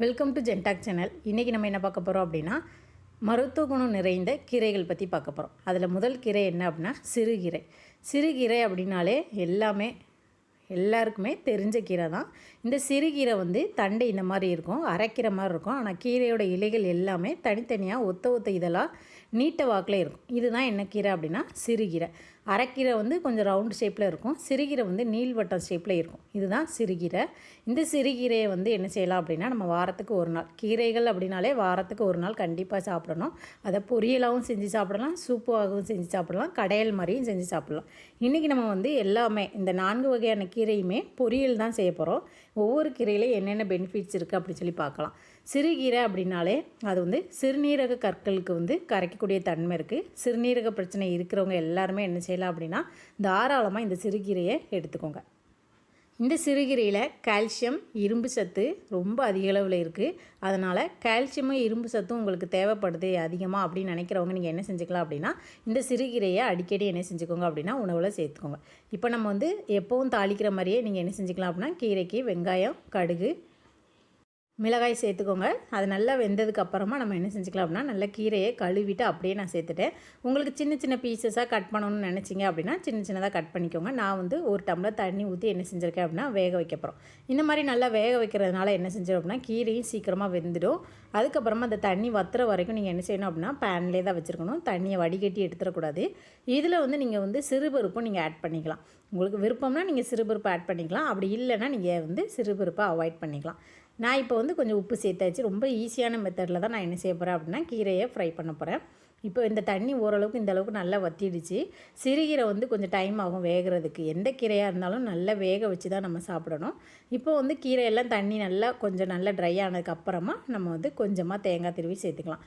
Welcome to ஜென்டாக் channel இன்றைக்கி நம்ம என்ன பார்க்க போகிறோம் அப்படின்னா மருத்துவ குணம் நிறைந்த கீரைகள் பற்றி பார்க்க போகிறோம் அதில் முதல் கீரை என்ன அப்படின்னா சிறுகீரை சிறுகீரை அப்படின்னாலே எல்லாமே எல்லாருக்குமே தெரிஞ்ச கீரை தான் இந்த சிறுகீரை வந்து தண்டை இந்த மாதிரி இருக்கும் அரைக்கிற மாதிரி இருக்கும். ஆனால் கீரையோட இலைகள் எல்லாமே தனித்தனியாக ஒத்த ஒத்த இதெல்லாம் நீட்ட வாக்கில் இருக்கும். இதுதான் என்ன கீரை அப்படின்னா சிறுகீரை அரைக்கீரை வந்து கொஞ்சம் ரவுண்ட் ஷேப்பில் இருக்கும். சிறுகீரை வந்து நீள்வட்டம் ஷேப்பில் இருக்கும். இதுதான் சிறுகீரை இந்த சிறுகீரையை வந்து என்ன செய்யலாம் அப்படின்னா நம்ம வாரத்துக்கு ஒரு நாள் கீரைகள் அப்படின்னாலே வாரத்துக்கு ஒரு நாள் கண்டிப்பாக சாப்பிடணும். அதை பொரியலாகவும் செஞ்சு சாப்பிடலாம் சூப்பாகவும் செஞ்சு சாப்பிடலாம் கடையல் மாதிரியும் செஞ்சு சாப்பிடலாம். இன்றைக்கி நம்ம வந்து எல்லாமே இந்த நான்கு வகையான கீரையுமே பொரியல் தான் செய்ய போகிறோம் ஒவ்வொரு கீரையிலையும் என்னென்ன பெனிஃபிட்ஸ் இருக்குது அப்படின்னு சொல்லி பார்க்கலாம். சிறுகீரை அப்படின்னாலே அது வந்து சிறுநீரக கற்களுக்கு வந்து கரைக்கக்கூடிய தன்மை இருக்குது சிறுநீரக பிரச்சனை இருக்கிறவங்க எல்லாருமே என்ன செய்யலாம் அப்படின்னா தாராளமாக இந்த சிறுகீரையை எடுத்துக்கோங்க. இந்த சிறுகீரையில் கால்சியம் இரும்பு சத்து ரொம்ப அதிக அளவில் இருக்குது அதனால் கால்சியமும் இரும்பு சத்தும் உங்களுக்கு தேவைப்படுது அதிகமாக அப்படின்னு நினைக்கிறவங்க நீங்கள் என்ன செஞ்சுக்கலாம் அப்படின்னா இந்த சிறுகீரையை அடிக்கடி என்ன செஞ்சுக்கோங்க அப்படின்னா உணவில் சேர்த்துக்கோங்க. இப்போ நம்ம வந்து எப்போவும் தாளிக்கிற மாதிரியே நீங்கள் என்ன செஞ்சுக்கலாம் அப்படின்னா கீரைக்கு வெங்காயம் கடுகு மிளகாய் சேர்த்துக்கோங்க. அது நல்லா வெந்ததுக்கு அப்புறமா நம்ம என்ன செஞ்சுக்கலாம் அப்படின்னா நல்லா கீரையை கழுவிட்டு அப்படியே நான் சேர்த்துட்டேன். உங்களுக்கு சின்ன சின்ன பீசஸாக கட் பண்ணணும்னு நினச்சிங்க அப்படின்னா சின்ன சின்னதாக கட் பண்ணிக்கோங்க. நான் வந்து ஒரு டம்ளர் தண்ணி ஊற்றி என்ன செஞ்சுருக்கேன் அப்படின்னா வேக வைக்க போகிறோம் இந்த மாதிரி நல்லா வேக வைக்கிறதுனால என்ன செஞ்சிடும் அப்படின்னா கீரையும் சீக்கிரமாக வெந்துடும். அதுக்கப்புறமா அந்த தண்ணி வத்துற வரைக்கும் நீங்கள் என்ன செய்யணும் அப்படின்னா பேன்லேயே தான் வச்சுருக்கணும். தண்ணியை வடிகட்டி எடுத்துடக்கூடாது. இதில் வந்து நீங்கள் வந்து சிறுபருப்பும் நீங்கள் ஆட் பண்ணிக்கலாம். உங்களுக்கு விருப்பம்னா நீங்கள் சிறுபருப்பு ஆட் பண்ணிக்கலாம். அப்படி இல்லைன்னா நீங்கள் வந்து சிறுபருப்பை அவாய்ட் பண்ணிக்கலாம். நான் இப்போ வந்து கொஞ்சம் உப்பு சேர்த்தாச்சு. ரொம்ப ஈஸியான மெத்தடில் தான் நான் என்ன செய்ய போகிறேன் அப்படின்னா கீரையை ஃப்ரை பண்ண போகிறேன் இப்போ இந்த தண்ணி ஓரளவுக்கு இந்த அளவுக்கு நல்லா வத்திடுச்சு. சிறுகீரை வந்து கொஞ்சம் டைம் ஆகும் வேகிறதுக்கு. எந்த கீரையாக இருந்தாலும் நல்லா வேக வச்சு தான் நம்ம சாப்பிடணும். இப்போ வந்து கீரையெல்லாம் தண்ணி நல்லா கொஞ்சம் நல்லா ட்ரை ஆனதுக்கப்புறமா நம்ம வந்து கொஞ்சமாக தேங்காய் திருவி சேர்த்துக்கலாம்.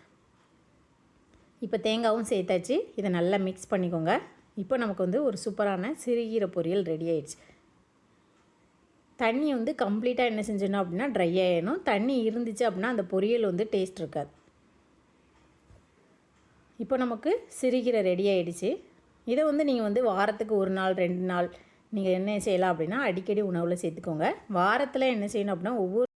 இப்போ தேங்காவும் சேர்த்தாச்சு. இதை நல்லா மிக்ஸ் பண்ணிக்கோங்க. இப்போ நமக்கு வந்து ஒரு சூப்பரான சிறுகீரை பொரியல் ரெடி ஆயிடுச்சு. தண்ணி வந்து கம்ப்ளீட்டாக என்ன செஞ்சிடணும் அப்படின்னா ட்ரை ஆகிடணும் தண்ணி இருந்துச்சு அப்படின்னா அந்த பொரியல் வந்து டேஸ்ட் இருக்காது. இப்போ நமக்கு சிறுகீரை ரெடி ஆகிடுச்சு இதை வந்து நீங்கள் வந்து வாரத்துக்கு ஒரு நாள் ரெண்டு நாள் நீங்கள் என்ன செய்யலாம் அப்படின்னா அடிக்கடி உணவில் சேர்த்துக்கோங்க. வாரத்தில் என்ன செய்யணும் அப்படின்னா ஒவ்வொரு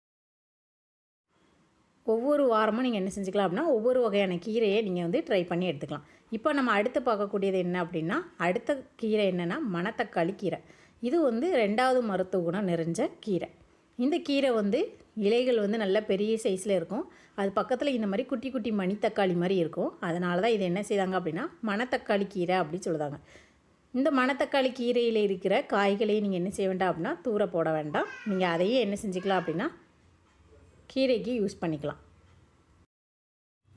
ஒவ்வொரு வாரமும் நீங்கள் என்ன செஞ்சுக்கலாம் அப்படின்னா ஒவ்வொரு வகையான கீரையை நீங்கள் வந்து ட்ரை பண்ணி எடுத்துக்கலாம். இப்போ நம்ம அடுத்து பார்க்கக்கூடியது என்ன அப்படின்னா அடுத்த கீரை என்னென்னா மணத்தக்காளி கீரை. இது வந்து ரெண்டாவது மருத்துவ குணம் நிறைஞ்ச கீரை. இந்த கீரை வந்து இலைகள் வந்து நல்ல பெரிய சைஸில் இருக்கும். அது பக்கத்தில் இந்த மாதிரி குட்டி குட்டி மணித்தக்காளி மாதிரி இருக்கும். அதனால தான் இது என்ன செய்தாங்க அப்படின்னா மணத்தக்காளி கீரை அப்படின்னு சொல்லுதாங்க. இந்த மணத்தக்காளி கீரையில் இருக்கிற காய்களையும் நீங்கள் என்ன செய்ய வேண்டாம் அப்படின்னா தூர போட வேண்டாம். நீங்கள் அதையே என்ன செஞ்சுக்கலாம் அப்படின்னா கீரைக்கு யூஸ் பண்ணிக்கலாம்.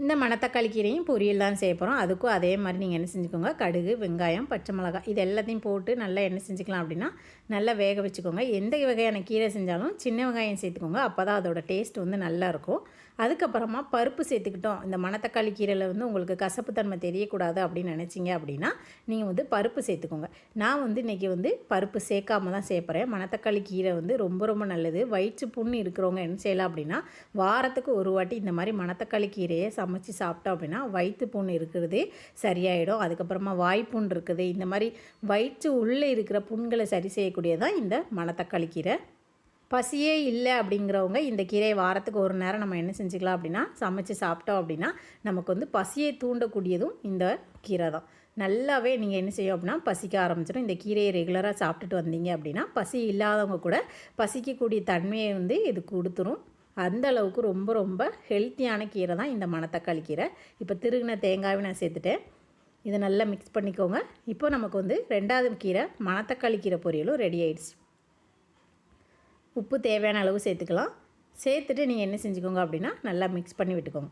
இந்த மணத்தக்காளி கீரையும் பொரியல் தான் செய்ய போகிறோம் அதுக்கும் அதே மாதிரி நீங்கள் என்ன செஞ்சுக்கோங்க. கடுகு வெங்காயம் பச்சை மிளகாய் இது எல்லாத்தையும் போட்டு நல்லா என்ன செஞ்சுக்கலாம் அப்படின்னா நல்லா வேக வச்சுக்கோங்க. எந்த வகையான கீரை செஞ்சாலும் சின்ன வெங்காயம் சேர்த்துக்கோங்க. அப்போ தான் அதோட டேஸ்ட் வந்து நல்லாயிருக்கும் அதுக்கப்புறமா பருப்பு சேர்த்துக்கிட்டோம். இந்த மணத்தக்காளி கீரையில் வந்து உங்களுக்கு கசப்பு தன்மை தெரியக்கூடாது அப்படின்னு நினச்சிங்க அப்படின்னா நீங்கள் வந்து பருப்பு சேர்த்துக்கோங்க. நான் வந்து இன்றைக்கி வந்து பருப்பு சேர்க்காம தான் சேர்ப்பறேன் மணத்தக்காளி கீரை வந்து ரொம்ப ரொம்ப நல்லது. வயிற்று புண்ணு இருக்கிறவங்க என்ன செய்யலாம் அப்படின்னா வாரத்துக்கு ஒரு வாட்டி இந்த மாதிரி மணத்தக்காளி கீரையை சமைச்சு சாப்பிட்டோம் அப்படின்னா வயிற்று புண்ணு இருக்கிறது சரியாயிடும். அதுக்கப்புறமா வாய்ப்புண் இருக்குது. இந்த மாதிரி வயிற்று உள்ளே இருக்கிற புண்களை சரி செய்யக்கூடியதான் இந்த மணத்தக்காளி கீரை. பசியே இல்லை அப்படிங்கிறவங்க இந்த கீரையை வாரத்துக்கு ஒரு நேரம் நம்ம என்ன செஞ்சுக்கலாம் அப்படின்னா சமைச்சு சாப்பிட்டோம் அப்படின்னா நமக்கு வந்து பசியை தூண்டக்கூடியதும் இந்த கீரை தான். நல்லாவே நீங்கள் என்ன செய்யும் அப்படின்னா பசிக்க ஆரம்பிச்சிடும். இந்த கீரையை ரெகுலராக சாப்பிட்டுட்டு வந்தீங்க அப்படின்னா பசி இல்லாதவங்க கூட பசிக்கக்கூடிய தன்மையை வந்து இது கொடுத்துரும். அந்த அளவுக்கு ரொம்ப ரொம்ப ஹெல்த்தியான கீரை தான் இந்த மணத்தக்காளி கீரை. இப்போ திருகின தேங்காயும் நான் சேர்த்துட்டேன். இதை நல்லா மிக்ஸ் பண்ணிக்கோங்க. இப்போ நமக்கு வந்து ரெண்டாவது கீரை மணத்தக்காளி கீரை பொரியலும் ரெடி ஆயிடுச்சு. உப்பு தேவையான அளவு சேர்த்துக்கலாம். சேர்த்துட்டு நீங்கள் என்ன செஞ்சுக்கோங்க அப்படின்னா நல்லா மிக்ஸ் பண்ணி விட்டுக்கோங்க.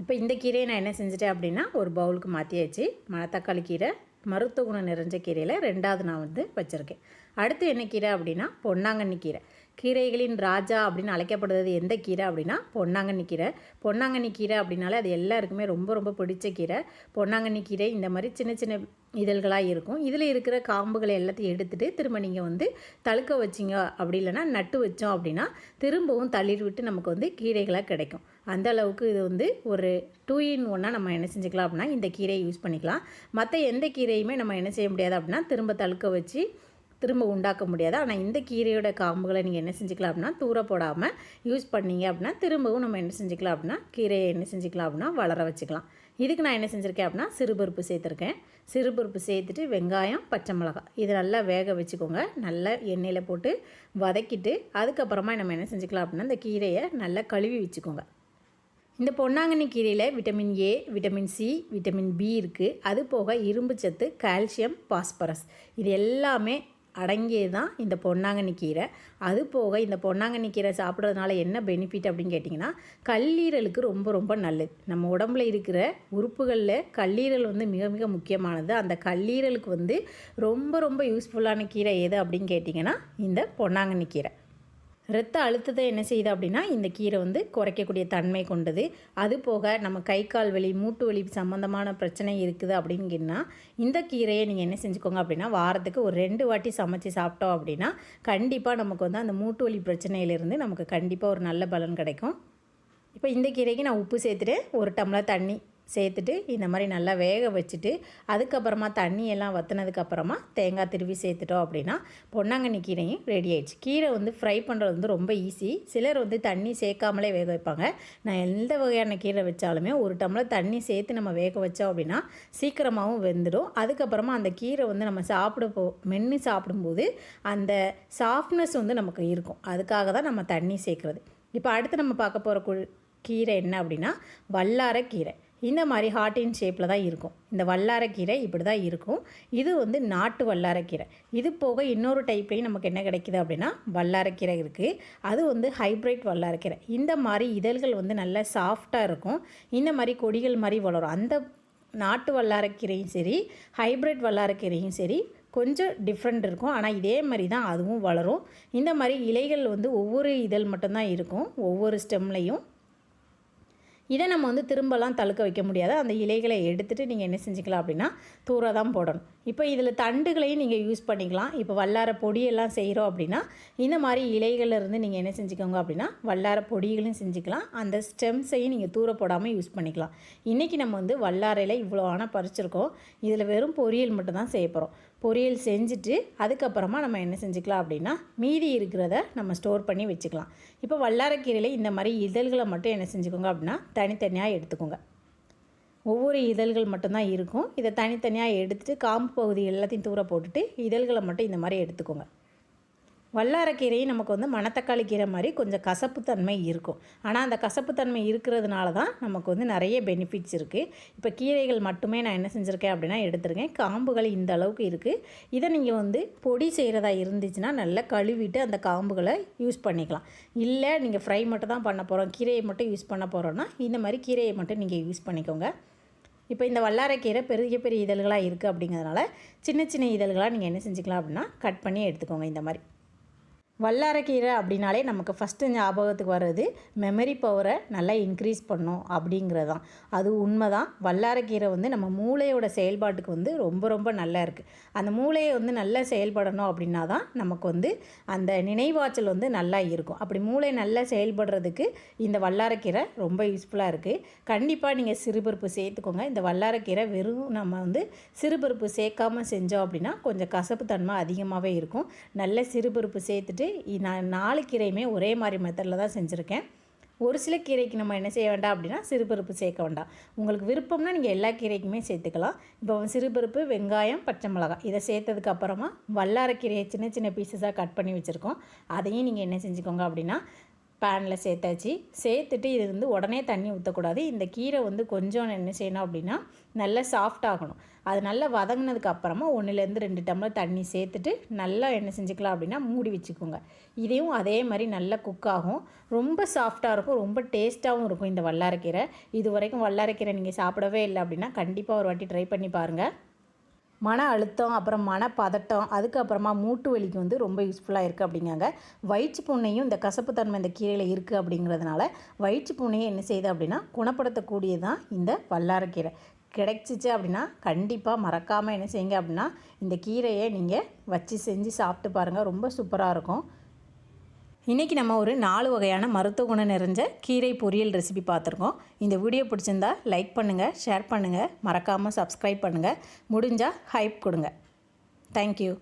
இப்போ இந்த கீரையை நான் என்ன செஞ்சுட்டேன் அப்படின்னா ஒரு பவுலுக்கு மாற்றியாச்சு மணத்தக்காளி கீரை மருத்துவ குணம் நிறைஞ்ச கீரையில் ரெண்டாவது நான் வந்து வச்சுருக்கேன். அடுத்து என்ன கீரை அப்படின்னா பொன்னாங்கண்ணி கீரை. கீரைகளின் ராஜா அப்படின்னு அழைக்கப்படுறது எந்த கீரை அப்படின்னா பொன்னாங்கண்ணி கீரை. பொன்னாங்கண்ணி கீரை அப்படின்னாலே அது எல்லாருக்குமே ரொம்ப ரொம்ப பிடிச்ச கீரை. பொன்னாங்கண்ணி கீரை இந்த மாதிரி சின்ன சின்ன இதழ்களாக இருக்கும். இதில் இருக்கிற காம்புகளை எல்லாத்தையும் எடுத்துகிட்டு திரும்ப நீங்கள் வந்து தழுக்க வச்சிங்க அப்படி இல்லைன்னா நட்டு வச்சோம் அப்படின்னா திரும்பவும் தளிர் விட்டு நமக்கு வந்து கீரைகளாக கிடைக்கும். அந்த அளவுக்கு இது வந்து ஒரு டூ இன் ஒன்னாக நம்ம என்ன செஞ்சுக்கலாம் அப்படின்னா இந்த கீரையை யூஸ் பண்ணிக்கலாம். மற்ற எந்த கீரையுமே நம்ம என்ன செய்ய முடியாது அப்படின்னா திரும்ப தழுக்க வச்சு திரும்ப உண்டாக்க முடியாது. ஆனால் இந்த கீரையோட காம்புகளை நீங்கள் என்ன செஞ்சுக்கலாம் அப்படின்னா தூர போடாமல் யூஸ் பண்ணீங்க அப்படின்னா திரும்பவும் நம்ம என்ன செஞ்சுக்கலாம் அப்படின்னா கீரையை என்ன செஞ்சுக்கலாம் அப்படின்னா வளர வச்சுக்கலாம். இதுக்கு நான் என்ன செஞ்சுருக்கேன் அப்படின்னா சிறுபருப்பு சேர்த்துருக்கேன். சிறுபருப்பு சேர்த்துட்டு வெங்காயம் பச்சை மிளகாய். இது நல்லா வேக வச்சுக்கோங்க. நல்லா எண்ணெயில் போட்டு வதக்கிட்டு அதுக்கப்புறமா நம்ம என்ன செஞ்சுக்கலாம் அப்படின்னா இந்த கீரையை நல்லா கழுவி வச்சுக்கோங்க. இந்த பொன்னாங்கண்ணி கீரையில் vitamin A vitamin C vitamin B இருக்குது அது போக இரும்பு சத்து கால்சியம் பாஸ்பரஸ் இது எல்லாமே அடங்கியது தான் இந்த பொன்னாங்கண்ணி கீரை. அது போக இந்த பொன்னாங்கண்ணி கீரை சாப்பிட்றதுனால என்ன பெனிஃபிட் அப்படின்னு கேட்டிங்கன்னா கல்லீரலுக்கு ரொம்ப ரொம்ப நல்லது. நம்ம உடம்புல இருக்கிற உறுப்புகளில் கல்லீரல் வந்து மிக மிக முக்கியமானது. அந்த கல்லீரலுக்கு வந்து ரொம்ப ரொம்ப யூஸ்ஃபுல்லான கீரை எது அப்படின்னு கேட்டிங்கன்னா இந்த பொன்னாங்கண்ணி கீரை. இரத்த அழுத்தத்தை என்ன செய்யுது அப்படின்னா இந்த கீரை வந்து குறைக்கக்கூடிய தன்மை கொண்டது. அது போக நம்ம கை கால் வலி மூட்டு வலி சம்மந்தமான பிரச்சனை இருக்குது அப்படிங்கன்னா இந்த கீரையை நீங்கள் என்ன செஞ்சுக்கோங்க அப்படின்னா வாரத்துக்கு ஒரு ரெண்டு வாட்டி சமைச்சு சாப்பிட்டோம் அப்படின்னா கண்டிப்பாக நமக்கு வந்து அந்த மூட்டு வலி பிரச்சனையிலேருந்து நமக்கு கண்டிப்பாக ஒரு நல்ல பலன் கிடைக்கும். இப்போ இந்த கீரைக்கு நான் உப்பு சேர்த்துட்டு ஒரு டம்ளர் தண்ணி சேர்த்துட்டு இந்த மாதிரி நல்லா வேக வச்சுட்டு அதுக்கப்புறமா தண்ணியெல்லாம் வற்றினதுக்கப்புறமா தேங்காய் திருவி சேர்த்துட்டோம் அப்படின்னா பொன்னாங்கண்ணி கீரையும் ரெடி ஆயிடுச்சு. கீரை வந்து ஃப்ரை பண்ணுறது வந்து ரொம்ப ஈஸி சிலர் வந்து தண்ணி சேர்க்காமலே வேக வைப்பாங்க. நான் எந்த வகையான கீரை வச்சாலுமே ஒரு டம்ளர் தண்ணி சேர்த்து நம்ம வேக வச்சோம் அப்படின்னா சீக்கிரமாகவும் வெந்துடும். அதுக்கப்புறமா அந்த கீரை வந்து நம்ம சாப்பிட போ மென்று சாப்பிடும்போது அந்த சாஃப்ட்னஸ் வந்து நமக்கு இருக்கும். அதுக்காக தான் நம்ம தண்ணி சேர்க்குறது. இப்போ அடுத்து நம்ம பார்க்க போகிற கீரை என்ன அப்படின்னா வல்லார கீரை. இந்த மாதிரி ஹார்ட்டின் ஷேப்பில் தான் இருக்கும். இந்த வல்லாரக்கீரை இப்படி தான் இருக்கும். இது வந்து நாட்டு வல்லாரக்கீரை. இது போக இன்னொரு டைப்லேயும் நமக்கு என்ன கிடைக்கிது அப்படின்னா வல்லாரக்கீரை இருக்குது அது வந்து ஹைப்ரிட் வல்லாரக்கீரை. இந்த மாதிரி இதழ்கள் வந்து நல்லா சாஃப்டாக இருக்கும். இந்த மாதிரி கொடிகள் மாதிரி வளரும். அந்த நாட்டு வல்லாரக்கீரையும் சரி ஹைப்ரிட் வல்லாரக்கீரையும் சரி கொஞ்சம் டிஃப்ரெண்ட் இருக்கும். ஆனால் இதே மாதிரி தான் அதுவும் வளரும். இந்த மாதிரி இலைகள் வந்து ஒவ்வொரு இதழ் மட்டும்தான் இருக்கும். ஒவ்வொரு ஸ்டெம்லையும் இதை நம்ம வந்து திரும்பலாம் தழுக்க வைக்க முடியாது. அந்த இலைகளை எடுத்துகிட்டு நீங்கள் என்ன செஞ்சுக்கலாம் அப்படின்னா தூர தான் போடணும். இப்போ இதில் தண்டுகளையும் நீங்கள் யூஸ் பண்ணிக்கலாம். இப்போ வல்லார பொடியெல்லாம் செய்கிறோம் அப்படின்னா இந்த மாதிரி இலைகளிலிருந்து நீங்கள் என்ன செஞ்சுக்கோங்க அப்படின்னா வல்லார பொடிகளும் செஞ்சுக்கலாம். அந்த ஸ்டெம்ஸையும் நீங்கள் தூர போடாமல் யூஸ் பண்ணிக்கலாம். இன்றைக்கி நம்ம வந்து வல்லாரையில் இவ்வளோ ஆனால் பறிச்சிருக்கோம். இதில் வெறும் பொரியல் மட்டும் தான் செய்ய போகிறோம். பொரியல் செஞ்சுட்டு அதுக்கப்புறமா நம்ம என்ன செஞ்சுக்கலாம் அப்படின்னா மீதி இருக்கிறத நம்ம ஸ்டோர் பண்ணி வச்சுக்கலாம். இப்போ வல்லாரக்கீரையில் இந்த மாதிரி இதழ்களை மட்டும் என்ன செஞ்சுக்கோங்க அப்படின்னா தனித்தனியாக எடுத்துக்கோங்க. ஒவ்வொரு இதழ்கள் மட்டும்தான் இருக்கும். இதை தனித்தனியாக எடுத்துகிட்டு காம்பு பகுதி எல்லாத்தையும் தூர போட்டுட்டு இதழ்களை மட்டும் இந்த மாதிரி எடுத்துக்கோங்க. வல்லாரக்கீரை நமக்கு வந்து மணத்தக்காளி கீரை மாதிரி கொஞ்சம் கசப்புத்தன்மை இருக்கும். ஆனால் அந்த கசப்புத்தன்மை இருக்கிறதுனால தான் நமக்கு வந்து நிறைய பெனிஃபிட்ஸ் இருக்குது இப்போ கீரைகள் மட்டுமே நான் என்ன செஞ்சுருக்கேன் அப்படின்னா எடுத்துருக்கேன். காம்புகள் இந்த அளவுக்கு இருக்குது இதை நீங்கள் வந்து பொடி செய்கிறதா இருந்துச்சுன்னா நல்லா கழுவிட்டு அந்த காம்புகளை யூஸ் பண்ணிக்கலாம். இல்லை நீங்கள் ஃப்ரை மட்டும் தான் பண்ண போகிறோம் கீரையை மட்டும் யூஸ் பண்ண போகிறோன்னா இந்த மாதிரி கீரையை மட்டும் நீங்கள் யூஸ் பண்ணிக்கோங்க. இப்போ இந்த வல்லாரக்கீரை பெரிய பெரிய இதழ்களாக இருக்குது அப்படிங்கிறதுனால சின்ன சின்ன இதழ்களாக நீங்கள் என்ன செஞ்சுக்கலாம் அப்படின்னா கட் பண்ணி எடுத்துக்கோங்க இந்த மாதிரி. வல்லாரக்கீரை அப்படின்னாலே நமக்கு ஃபஸ்ட்டு ஞாபகத்துக்கு வர்றது மெமரி பவரை நல்லா இன்க்ரீஸ் பண்ணும் அப்படிங்கிறது தான் அது உண்மை தான் வல்லாரக்கீரை வந்து நம்ம மூளையோட செயல்பாட்டுக்கு வந்து ரொம்ப ரொம்ப நல்லா இருக்குது அந்த மூளையை வந்து நல்லா செயல்படணும் அப்படின்னா தான் நமக்கு வந்து அந்த நினைவாற்றல் வந்து நல்லா இருக்கும். அப்படி மூளை நல்லா செயல்படுறதுக்கு இந்த வல்லாரக்கீரை ரொம்ப யூஸ்ஃபுல்லாக இருக்குது கண்டிப்பாக நீங்கள் சிறுபருப்பு சேர்த்துக்கோங்க. இந்த வல்லாரக்கீரை வெறும் நம்ம வந்து சிறுபருப்பு சேர்க்காமல் செஞ்சோம் அப்படின்னா கொஞ்சம் கசப்பு தன்மை அதிகமாகவே இருக்கும். நல்ல சிறுபருப்பு சேர்த்துட்டு நான் நாலு கீரையுமே ஒரே மாதிரி மெத்தடில் தான் செஞ்சுருக்கேன். ஒரு சில கீரைக்கு நம்ம என்ன செய்ய வேண்டாம் அப்படின்னா சிறுபருப்பு சேர்க்க வேண்டாம். உங்களுக்கு விருப்பம்னா நீங்கள் எல்லா கீரைக்குமே சேர்த்துக்கலாம். இப்போ சிறுபருப்பு வெங்காயம் பச்சை மிளகாய் இதை சேர்த்ததுக்கு அப்புறமா வல்லாரக்கீரையை சின்ன சின்ன பீசஸாக கட் பண்ணி வச்சுருக்கோம். அதையும் நீங்கள் என்ன செஞ்சுக்கோங்க அப்படின்னா பேனில் சேர்த்தாச்சு. சேர்த்துட்டு இது வந்து உடனே தண்ணி ஊற்றக்கூடாது இந்த கீரை வந்து கொஞ்சம் என்ன செய்யணும் அப்படின்னா நல்லா சாஃப்ட் ஆகணும். அது நல்லா வதங்கினதுக்கு அப்புறமா ஒன்றுலேருந்து ரெண்டு டம்ளர் தண்ணி சேர்த்துட்டு நல்லா என்ன செஞ்சுக்கலாம் அப்படின்னா மூடி வச்சுக்கோங்க. இதையும் அதே மாதிரி நல்லா குக் ஆகும். ரொம்ப சாஃப்டாக இருக்கும். ரொம்ப டேஸ்ட்டாகவும் இருக்கும் இந்த வல்லாரக்கீரை. இது வரைக்கும் வல்லாரக்கீரை நீங்கள் சாப்பிடவே இல்லை அப்படின்னா கண்டிப்பாக ஒரு வாட்டி ட்ரை பண்ணி பாருங்கள் மன அழுத்தம் அப்புறம் மனப்பதட்டம் அதுக்கப்புறமா மூட்டு வலிக்கு வந்து ரொம்ப யூஸ்ஃபுல்லாக இருக்குது அப்படிங்காங்க வயிற்று புண்ணையும் இந்த கசப்பு தன்மை இந்த கீரையில் இருக்குது அப்படிங்கிறதுனால வயிற்று புண்ணையை என்ன செய்யுது அப்படின்னா குணப்படுத்தக்கூடியது தான் இந்த வல்லாரக்கீரை. கிடைச்சிச்சு அப்படின்னா கண்டிப்பாக மறக்காமல் என்ன செய்யுங்க அப்படின்னா இந்த கீரையை நீங்கள் வச்சு செஞ்சு சாப்பிட்டு பாருங்கள் ரொம்ப சூப்பராக இருக்கும். இன்றைக்கி நம்ம ஒரு நாலு வகையான மருத்துவ குணம் நிறைஞ்ச கீரை பொரியல் ரெசிபி பார்த்துருக்கோம். இந்த வீடியோ பிடிச்சிருந்தா லைக் பண்ணுங்கள் ஷேர் பண்ணுங்கள் மறக்காமல் சப்ஸ்கிரைப் பண்ணுங்கள் முடிஞ்சால் ஹைப் கொடுங்க. தேங்க்யூ